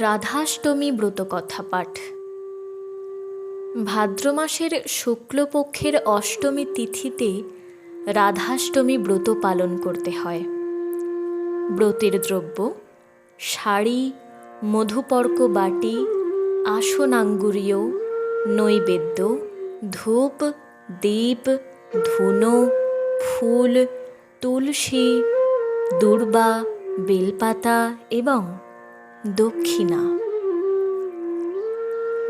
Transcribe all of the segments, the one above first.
রাধাষ্টমী ব্রতকথা পাঠ ভাদ্র মাসের শুক্লপক্ষের অষ্টমী তিথিতে রাধাষ্টমী ব্রত পালন করতে হয়। ব্রতের দ্রব্য, শাড়ি, মধুপর্ক বাটি আসনাঙ্গুরীয় নৈবেদ্য, ধূপ, দীপ, ধুনো, ফুল, তুলসী, দুর্বা, বেলপাতা এবং দক্ষিণা।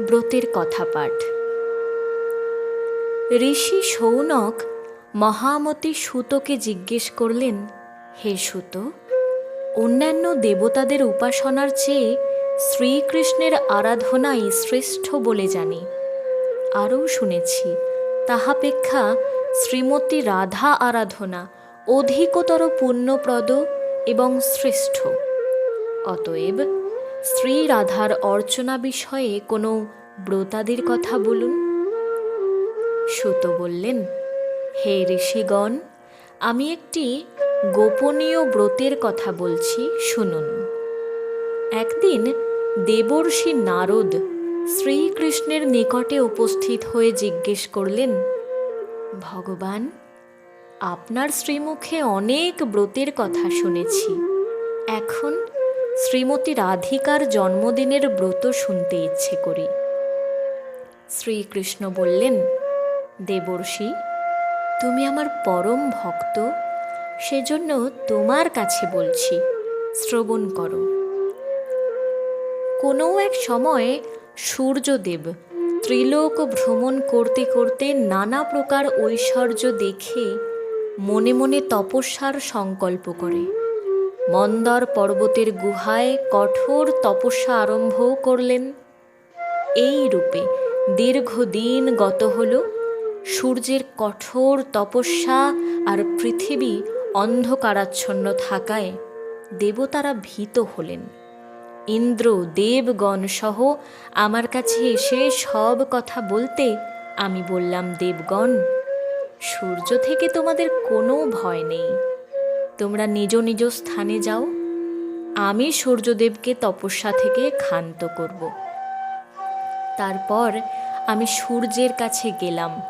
ব্রতের কথা পাঠ ঋষি সৌনক মহামতি সুতকে জিজ্ঞেস করলেন, হে সুত, অন্যান্য দেবতাদের উপাসনার চেয়ে শ্রীকৃষ্ণের আরাধনাই শ্রেষ্ঠ বলে জানি। আরও শুনেছি, তাহাপেক্ষা শ্রীমতী রাধা আরাধনা অধিকতর পুণ্যপ্রদ এবং শ্রেষ্ঠ। অতএব শ্রী রাধার অর্চনা বিষয়ে কোনো ব্রতাদের কথা বলুন। সুত বললেন, হে ঋষিগণ, আমি একটি গোপনীয় ব্রতের কথা বলছি, শুনুন। একদিন দেবর্ষি নারদ শ্রীকৃষ্ণের নিকটে উপস্থিত হয়ে জিজ্ঞেস করলেন, ভগবান, আপনার শ্রীমুখে অনেক ব্রতের কথা শুনেছি, এখন শ্রীমতী রাধিকার জন্মদিনের ব্রত শুনতে ইচ্ছে করি। শ্রীকৃষ্ণ বললেন, দেবর্ষি, তুমি আমার পরম ভক্ত, সেজন্য তোমার কাছে বলছি, শ্রবণ করো। কোনো এক সময়ে সূর্যদেব ত্রিলোক ভ্রমণ করতে করতে নানা প্রকার ঐশ্বর্য দেখে মনে মনে তপস্যার সংকল্প করে। মন্দর পর্বতের গুহায় কঠোর তপস্যা আরম্ভও করলেন। এই রূপে দীর্ঘদিন গত হল, সূর্যের কঠোর তপস্যা আর পৃথিবী অন্ধকারাচ্ছন্ন থাকায় দেবতারা ভীত হলেন। ইন্দ্র, দেবগণ সহ আমার কাছে এসে সব কথা বলতে আমি বললাম, দেবগণ, সূর্য থেকে তোমাদের কোনো ভয় নেই। তোমরা নিজ নিজ স্থানে যাও। আমি সূর্যদেবকে তপস্যা থেকে ক্ষান্ত করব। তারপর আমি সূর্যের কাছে গেলাম।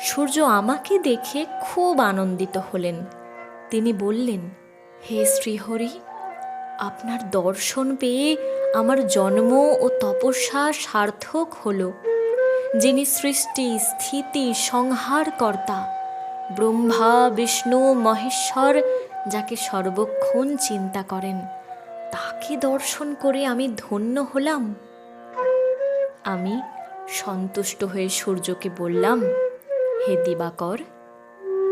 সূর্য আমাকে দেখে খুব আনন্দিত হলেন। তিনি বললেন, হে শ্রীহরি, আপনার দর্শন পেয়ে আমার জন্ম ও তপস্যা সার্থক হল। যিনি সৃষ্টি, স্থিতি, সংহারকর্তা, ব্রহ্মা, বিষ্ণু, মহেশ্বর যাকে সর্বক্ষণ চিন্তা করেন, তাকে দর্শন করে আমি ধন্য হলাম। আমি সন্তুষ্ট হয়ে সূর্যকে বললাম, হে দিবাকর,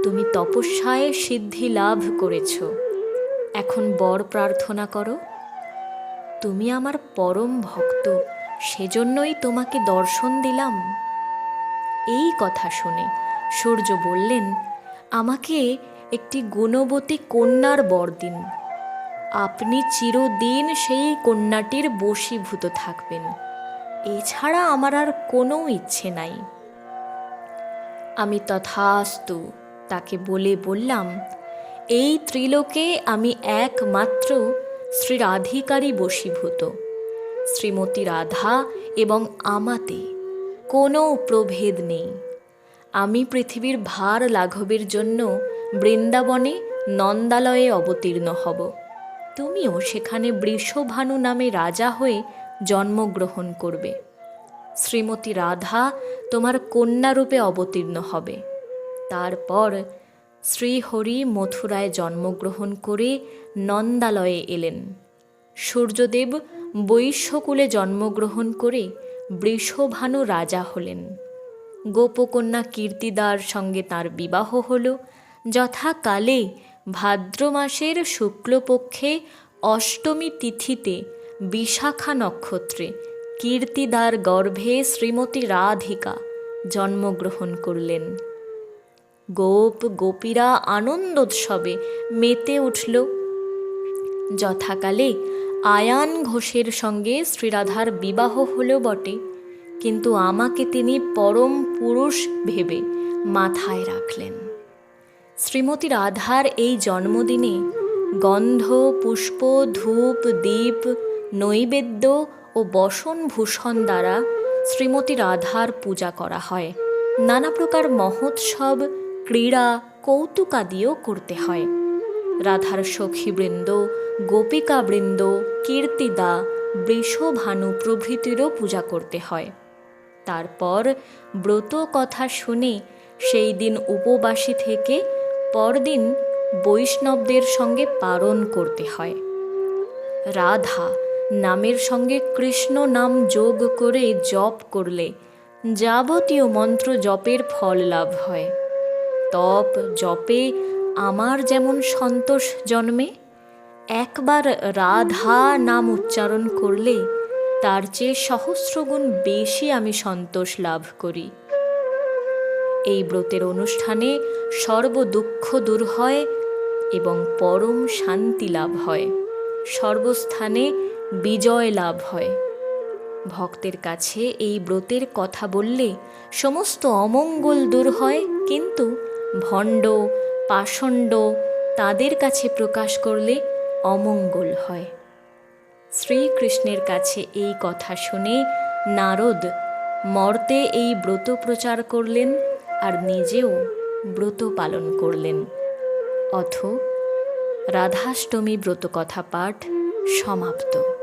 তুমি তপস্যায় সিদ্ধি লাভ করেছ। এখন বর প্রার্থনা করো। তুমি আমার পরম ভক্ত, সেজন্যই তোমাকে দর্শন দিলাম। এই কথা শুনে সূর্য বললেন, আমাকে একটি গুণবতী কন্যার বর দিন আপনি চিরদিন সেই কন্যাটির বশীভূত থাকবেন। এছাড়া আমার আর কোনো ইচ্ছে নাই। আমি তথাস্তু তাকে বলে বললাম, এই ত্রিলোকে আমি একমাত্র শ্রী রাধিকারই বশীভূত, শ্রীমতী রাধা এবং আমাতে কোনো প্রভেদ নেই। আমি পৃথিবীর ভার লাঘবের জন্য বৃন্দাবনে নন্দালয়ে অবতীর্ণ হব। তুমিও সেখানে বৃষভানু নামে রাজা হয়ে জন্মগ্রহণ করবে। শ্রীমতী রাধা তোমার কন্যারূপে অবতীর্ণ হবে। তারপর শ্রীহরি মথুরায় জন্মগ্রহণ করে নন্দালয়ে এলেন। সূর্যদেব বৈশ্যকুলে জন্মগ্রহণ করে বৃষভানু রাজা হলেন। গোপকন্যা কীর্তিদার সঙ্গে তার বিবাহ হল। যথাকালে ভাদ্র মাসের শুক্লপক্ষে অষ্টমী তিথিতে বিশাখা নক্ষত্রে কীর্তিদার গর্ভে শ্রীমতী রাধিকা জন্মগ্রহণ করলেন। গোপ গোপীরা আনন্দোৎসবে মেতে উঠল। যথাকালে আয়ান ঘোষের সঙ্গে শ্রীরাধার বিবাহ হলো বটে, কিন্তু আমাকে তিনি পরম পুরুষ ভেবে মাথায় রাখলেন। শ্রীমতী রাধার এই জন্মদিনে গন্ধ, পুষ্প, ধূপ, দীপ, নৈবেদ্য ও বসন ভূষণ দ্বারা শ্রীমতী রাধার পূজা করা হয়। নানা প্রকার মহোৎসব, ক্রীড়া কৌতুকাদিও করতে হয়। রাধার সখীবৃন্দ গোপিকাবৃন্দ, কীর্তিদা, বৃষভানু প্রভৃতিরও পূজা করতে হয়। তারপর ব্রত কথা শুনে সেই দিন উপবাসী থেকে পরদিন বৈষ্ণবদের সঙ্গে পালন করতে হয়। রাধা নামের সঙ্গে কৃষ্ণ নাম যোগ করে জপ করলে যাবতীয় মন্ত্র জপের ফল লাভ হয়। তপ, জপে আমার যেমন সন্তোষ জন্মে, একবার রাধা নাম উচ্চারণ করলে তার চেয়ে সহস্রগুণ বেশি আমি সন্তোষ লাভ করি। এই ব্রতের অনুষ্ঠানে সর্ব দুঃখ দূর হয় এবং পরম শান্তি লাভ হয়। সর্বস্থানে বিজয় লাভ হয়। ভক্তের কাছে এই ব্রতের কথা বললে সমস্ত অমঙ্গল দূর হয়, কিন্তু ভণ্ড, পাষণ্ড তাদের কাছে প্রকাশ করলে অমঙ্গল হয়। শ্রীকৃষ্ণের কাছে এই কথা শুনে নারদ মর্তে এই ব্রত প্রচার করলেন। আর নিজেও ব্রত পালন করলেন। অথ রাধাষ্টমী ব্রত কথা পাঠ সমাপ্ত।